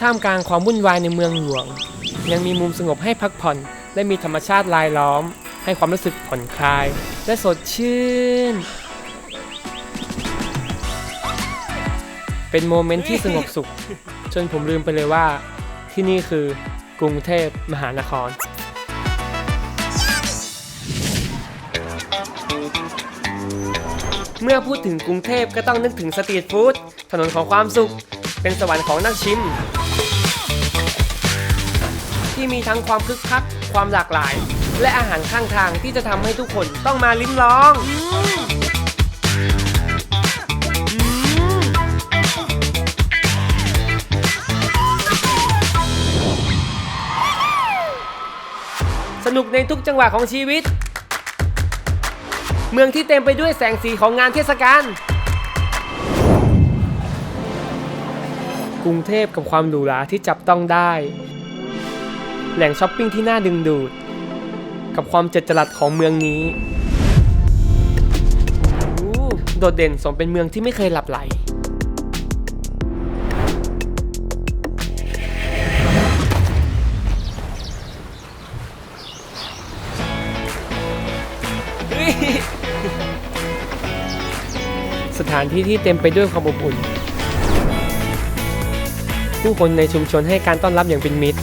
ท่ามกลางความวุ่นวายในเมืองหลวง ยังมีมุมสงบให้พักผ่อน และมีธรรมชาติรายล้อม ให้ความรู้สึกผ่อนคลาย และสดชื่น เป็นโมเมนต์ที่สงบสุข จนผมลืมไปเลยว่า ที่นี่คือกรุงเทพมหานครเมื่อพูดถึงกรุงเทพก็ต้องนึกถึงสตรีทฟู้ดถนนของความสุข เป็นสวรรค์ของนักชิม ที่มีทั้งความคึกคักความหลากหลาย และอาหารข้างทางที่จะทำให้ทุกคนต้องมาลิ้มลองสนุกในทุกจังหวะของชีวิต เมืองที่เต็มไปด้วยแสงสีของงานเทศกาล กรุงเทพกับความหรูหราที่จับต้องได้ แหล่งช้อปปิ้งที่น่าดึงดูด กับความเจ็ดจรัสของเมืองนี้ โดดเด่นสมเป็นเมืองที่ไม่เคยหลับไหลสถานที่ที่เต็มไปด้วยความอบอุ่น ผู้คนในชุมชนให้การต้อนรับอย่างเป็นมิตร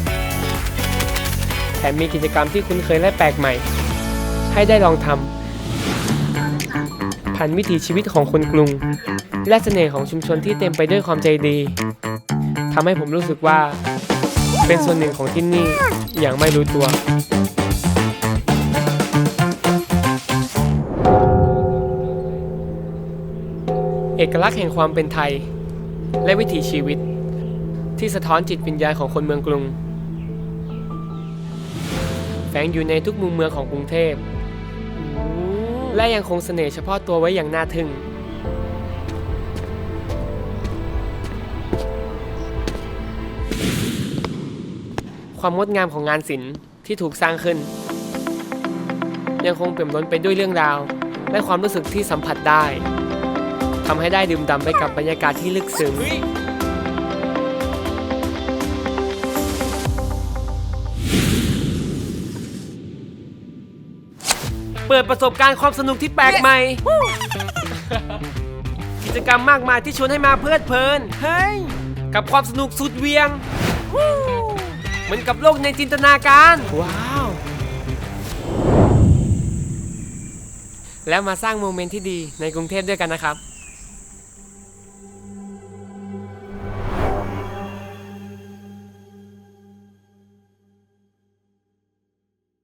แถมมีกิจกรรมที่คุ้นเคยและแปลกใหม่ ให้ได้ลองทำผ่านวิถีชีวิตของคนกรุง และเสน่ห์ของชุมชนที่เต็มไปด้วยความใจดีทำให้ผมรู้สึกว่า เป็นส่วนหนึ่งของที่นี่อย่างไม่รู้ตัวเอกลักษณ์แห่งความเป็นไทย และวิถีชีวิต ที่สะท้อนจิตวิญญาณของคนเมืองกรุง แฝงอยู่ในทุกมุมเมืองของกรุงเทพ และยังคงเสน่ห์เฉพาะตัวไว้อย่างน่าทึ่ง ความงดงามของงานศิลป์ที่ถูกสร้างขึ้น ยังคงเปี่ยมล้นไปด้วยเรื่องราว และความรู้สึกที่สัมผัสได้ทำให้ได้ดื่มด่ำไปกับบรรยากาศที่ลึกซึ้ง เปิดประสบการณ์ความสนุกที่แปลกใหม่ กิจกรรมมากมายที่ชวนให้มาเพลิดเพลิน เฮ้ย กับความสนุกสุดเหวียง เหมือนกับโลกในจินตนาการ ว้าว แล้วมาสร้างโมเมนต์ที่ดีในกรุงเทพด้วยกันนะครับ